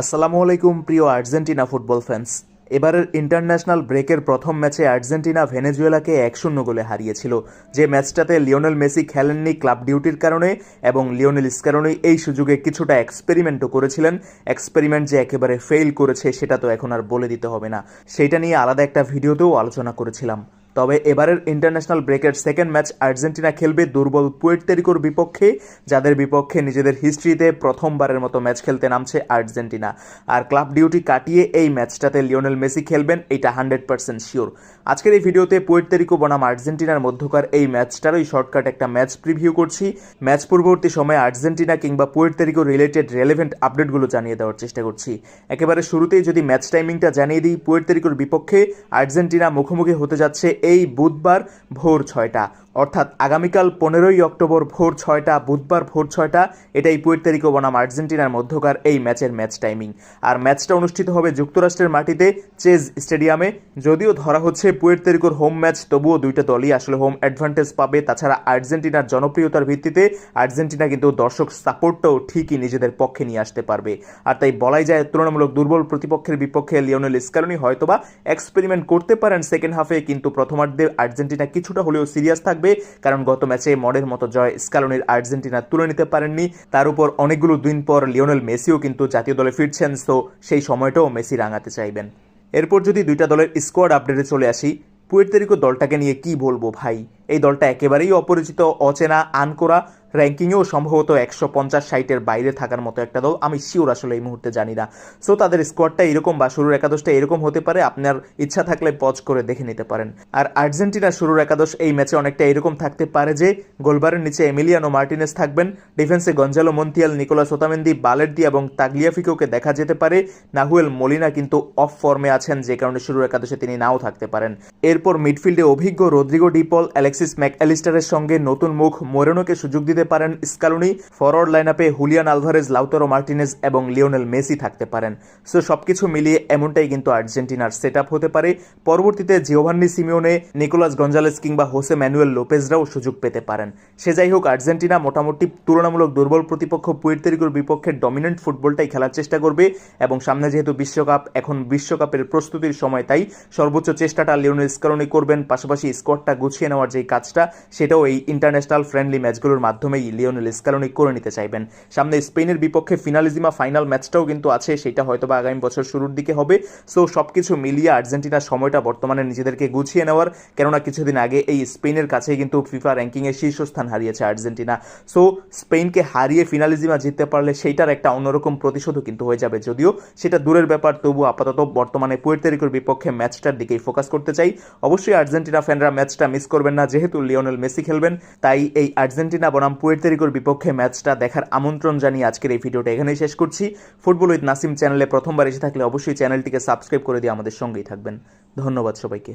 আসসালামু আলাইকুম, প্রিয় আর্জেন্টিনা ফুটবল ফ্যান্স। এবারের ইন্টারন্যাশনাল ব্রেকের প্রথম ম্যাচে আর্জেন্টিনা ভেনেজুয়েলাকে এক শূন্য গোলে হারিয়েছিল। যে ম্যাচটাতে লিওনেল মেসি খেলেননি ক্লাব ডিউটির কারণে এবং লিওনেল স্কারণে এই সুযোগে কিছুটা এক্সপেরিমেন্টও করেছিলেন। এক্সপেরিমেন্ট যে একেবারে ফেল করেছে সেটা তো এখন আর বলে দিতে হবে না। সেইটা নিয়ে আলাদা একটা ভিডিওতেও আলোচনা করেছিলাম। তবে এবারের ইন্টারন্যাশনাল ব্রেকের সেকেন্ড ম্যাচ আর্জেন্টিনা খেলবে দুর্বল পুয়ের্তেরিকোর বিপক্ষে, যাদের বিপক্ষে নিজেদের হিস্ট্রিতে প্রথমবারের মতো ম্যাচ খেলতে নামছে আর্জেন্টিনা। আর ক্লাব ডিউটি কাটিয়ে এই ম্যাচটাতে লিওনেল মেসি খেলবেন, এটা হান্ড্রেড পার্সেন্ট শিওর। আজকের এই ভিডিওতে পুয়ের্তেরিকো বনাম আর্জেন্টিনার মধ্যকার এই ম্যাচটারই শর্টকাট একটা ম্যাচ প্রিভিউ করছি। ম্যাচ পূর্ববর্তী সময়ে আর্জেন্টিনা কিংবা পুয়ের্তেরিকো রিলেটেড রেলেভেন্ট আপডেটগুলো জানিয়ে দেওয়ার চেষ্টা করছি। একেবারে শুরুতেই যদি ম্যাচ টাইমিংটা জানিয়ে দিই, পুয়ের্তেরিকোর বিপক্ষে আর্জেন্টিনা মুখোমুখি হতে যাচ্ছে এই বুধবার ভোর ছয়টা। অর্থাৎ আগামীকাল পনেরোই অক্টোবর ভোর ছয়টা, বুধবার ভোর ছয়টা, এটাই পুয়ের্তেরিকো বনাম আর্জেন্টিনার মধ্যকার এই ম্যাচের ম্যাচ টাইমিং। আর ম্যাচটা অনুষ্ঠিত হবে যুক্তরাষ্ট্রের মাটিতে চেজ স্টেডিয়ামে। যদিও ধরা হচ্ছে পুয়ের্তেরিকোর হোম ম্যাচ, তবুও দুইটা দলই আসলে হোম অ্যাডভান্টেজ পাবে। তাছাড়া আর্জেন্টিনার জনপ্রিয়তার ভিত্তিতে আর্জেন্টিনা কিন্তু দর্শক সাপোর্টটাও ঠিকই নিজেদের পক্ষে নিয়ে আসতে পারবে। আর তাই বলাই যায়, তুলনামূলক দুর্বল প্রতিপক্ষের বিপক্ষে লিওনেল স্কারনি হয়তোবা এক্সপেরিমেন্ট করতে পারেন সেকেন্ড হাফে কিন্তু প্রথমার্ধে আর্জেন্টিনা কিছুটা হলেও সিরিয়াস থাকবে, কারণ গত ম্যাচে মডের মতো জয় স্কালনির আর্জেন্টিনা তুলে নিতে পারেননি। তার উপর অনেকগুলো দিন পর লিওনেল মেসিও কিন্তু জাতীয় দলে ফিরছেন, সো সেই সময়টাও মেসি রাঙাতে চাইবেন। এরপর যদি দুইটা দলের স্কোয়াড আপডেটে চলে আসি পুয়ের্তেরিকো দলটাকে নিয়ে কি বলব ভাই? এই দলটা একেবারেই অপরিচিত, অচেনা, আনকোরা। র্যাঙ্কিংয়েও সম্ভবত একশো পঞ্চাশ সাইটের বাইরে থাকার মতো একটা দল আমি শিওর আসলে এই মুহূর্তে জানি না। সো তাদের স্কোয়াডটা এরকম বা শুরুর একাদশটা এরকম হতে পারে, আপনার ইচ্ছা থাকলে পজ করে দেখে নিতে পারেন। আর আর্জেন্টিনা শুরুর একাদশ এই ম্যাচে অনেকটা এরকম থাকতে পারে যে, গোলবারের নিচে এমিলিয়ানো মার্টিনেস থাকবেন ডিফেন্সে Gonzalo Montiel, Nicolas Otamendi Balerdi এবং তাগলিয়াফিকোকে দেখা যেতে পারে। নাহুয়েল মলিনা কিন্তু অফ ফর্মে আছেন, যে কারণে শুরুর একাদশে তিনি নাও থাকতে পারেন। এরপর মিডফিল্ডে অভিজ্ঞ রদ্রিগো ডিপল, অ্যালেক্সিস ম্যাকঅ্যালিস্টারের সঙ্গে নতুন মুখ মোরেনোকে সুযোগ দিতে পারেন স্কালুনি ফরওয়ার্ড লাইনআপে হুলিয়ান আলভারেজ, লাউতারো মার্টিনেজ এবং লিওনেল মেসি থাকতে পারেন। সো সবকিছু মিলিয়ে এমনটাই কিন্তু আর্জেন্টিনার সেট হতে পারে। পরবর্তীতে জিওভান্নি সিমিওনে, নিকোলাস গঞ্জালেস কিংবা হোসে ম্যানুয়েল লোপেজরাও সুযোগ পেতে পারেন। সে যাই হোক, আর্জেন্টিনা মোটামুটি তুলনামূলক দুর্বল প্রতিপক্ষ পুয়ের্তেরিকোর বিপক্ষে ডমিনেন্ট ফুটবলটাই খেলার চেষ্টা করবে এবং সামনে যেহেতু বিশ্বকাপ, এখন বিশ্বকাপের প্রস্তুতির সময়, তাই সর্বোচ্চ চেষ্টাটা লিওনেল স্কারনি করবেন। পাশাপাশি স্কোয়াডটা গুছিয়ে নেওয়ার যে কাজটা, সেটাও এই ইন্টারন্যাশনাল ফ্রেন্ডলি ম্যাচগুলোর মাধ্যমেই লিওনেল স্কারনি করে নিতে চাইবেন। সামনে স্পেনের বিপক্ষে ফিনালিজিমা ফাইনাল ম্যাচটাও কিন্তু আছে, সেটা হয়তো বা আগামী বছর শুরুর দিকে হবে। সো সবকিছু মিলিয়ে আর্জেন্টিনার সময়টা বর্তমানে নিজেদেরকে গুছিয়ে নেওয়ার, কেননা কিছুদিন আগে এই স্পেনের কাছে কিন্তু ফিফা র্যাঙ্কিংয়ে শীর্ষস্থান হারিয়েছে আর্জেন্টিনা। সো স্পেনকে হারিয়ে ফিনালিজিমা জিততে পারলে সেইটার একটা অন্যরকম প্রতিশোধও কিন্তু হয়ে যাবে। যদিও সেটা দূরের ব্যাপার, তবু আপাতত বর্তমানে পুয়ের্তেরিকোর বিপক্ষে ম্যাচটার দিকেই ফোকাস করতে চাই। অবশ্যই আর্জেন্টিনা ফ্যানরা ম্যাচটা মিস করবেন না, যেহেতু লিওনেল মেসি খেলবেন, তাই এই আর্জেন্টিনা বনাম পুয়ের্তেরিকোর বিপক্ষে ম্যাচটা দেখার আমন্ত্রণ জানিয়ে আজকের এই ভিডিওটা এখানেই শেষ করছি। ফুটবল উইথ নাসিম চ্যানেলে প্রথমবার এসে থাকলে অবশ্যই চ্যানেলটিকে সাবস্ক্রাইব করে দিয়ে আমাদের সঙ্গেই থাকবেন। ধন্যবাদ সবাইকে।